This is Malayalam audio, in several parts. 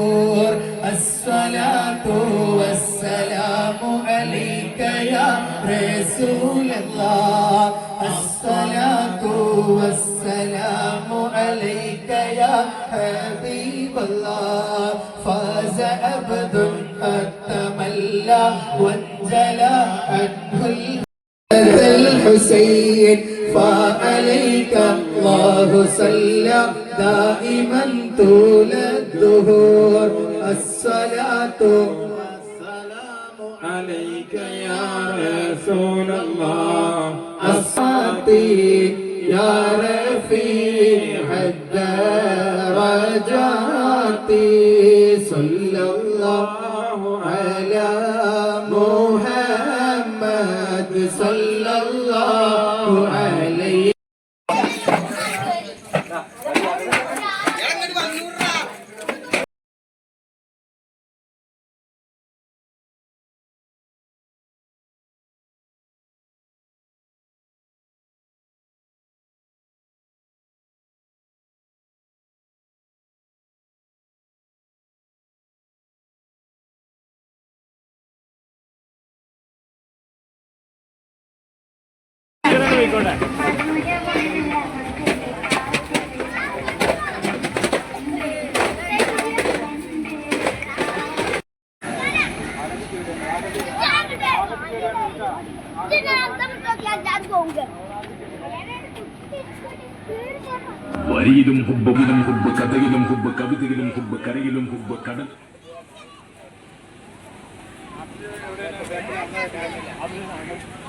الأمور الصلاة والسلام عليك يا رسول الله. الصلاة والسلام عليك يا حبيب الله. فاز عبد قد تملى وانجلى عنه الحسين. فعليك الله صلى دائما طول الدهور الصلاة والسلام عليك يا رسول الله. الصاتي يا رفيع الدرجات صلى الله വരിയിലും ഹുബ്ബിലും ഹുബ്ബ് കഥയിലും ഹുബ്ബ് കവിതയിലും ഹുബ്ബ് കരയിലും ഹുബ്ബ് കടൽ മുഴുവൻ ആൺകുട്ടികളോ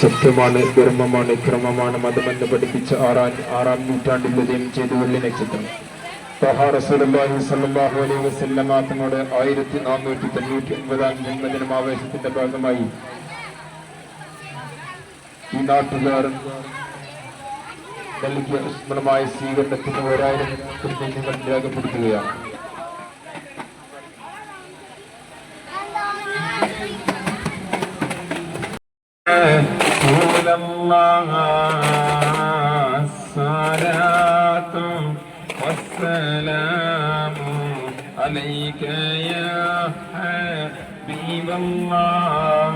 സത്യമാണ് ധർമ്മമാണ് ക്രമമാണ് മതമെന്ന് പഠിപ്പിച്ച ആറാം ആറാം നൂറ്റാണ്ടിൽ ഉദയം ചെയ്ത വെള്ളി നക്ഷത്രം. തങ്ങളുടെ ആയിരത്തി നാനൂറ്റി തൊണ്ണൂറ്റി ഒൻപതാം ജന്മദിനം ആവേശത്തിന്റെ ഭാഗമായി ഈ നാട്ടുകാർ നൽകിയ ഊഷ്മളമായ സ്വീകരണത്തിന് ഒരായിരം കൃത്യങ്ങൾ രേഖപ്പെടുത്തുകയാണ് رسول الله الصلاة والسلام عليك يا حبيب الله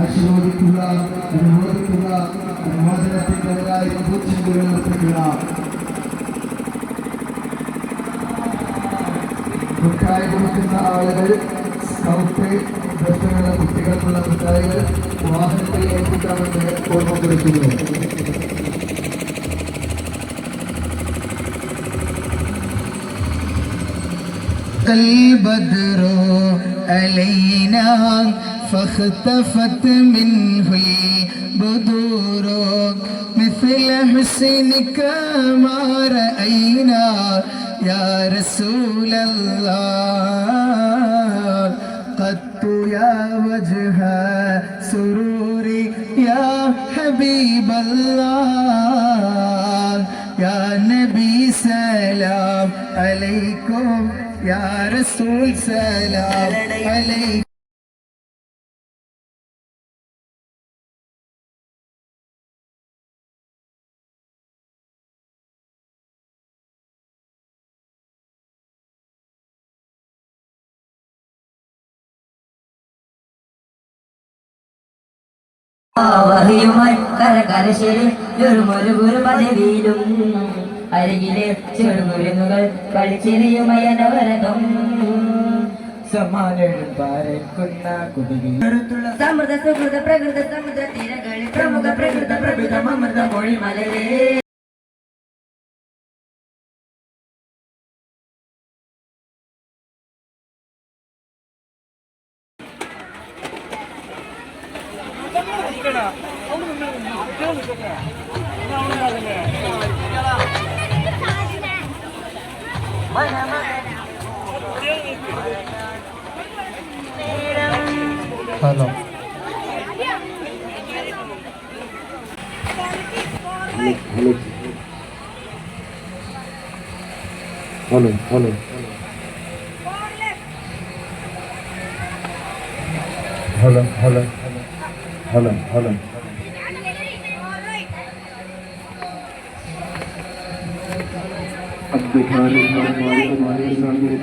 ആശീർവദിക്കുക അനുമോദിക്കുക അനുമോദനത്തിന്റെതായി പൂച്ചെണ്ടുകളർപ്പിക്കുക മിഠായി കൊടുക്കുന്ന ആളുകൾ സ്കൗട്ട് ബസ്സുകളുടെ കുട്ടികൾക്കുള്ള മിഠായികൾ വാഹനത്തിൽ ഏൽപ്പിക്കാമെന്ന് ഓർമ്മപ്പെടുത്തുന്നു. البدر علينا فاختفت منه البدور. مثل حسنك ما رأينا يا رسول الله. قد يا وجه سروري يا حبيب الله. يا نبي سلام عليكم. യാ رسول سلام عليك ചെറുമൊരു ഗുരു പദവിയിലും. അരികിലെ ചെറുകുരുന്നുകൾ കുടുങ്ങി. സമൃദ്ധ സുഹൃത പ്രകൃത സമുദ്ര തീരങ്ങളിൽ പ്രമുഖ പ്രകൃത പ്രകൃതം Amrita hello hello. Hello hello. Hello hello. Hello हमारे सामने।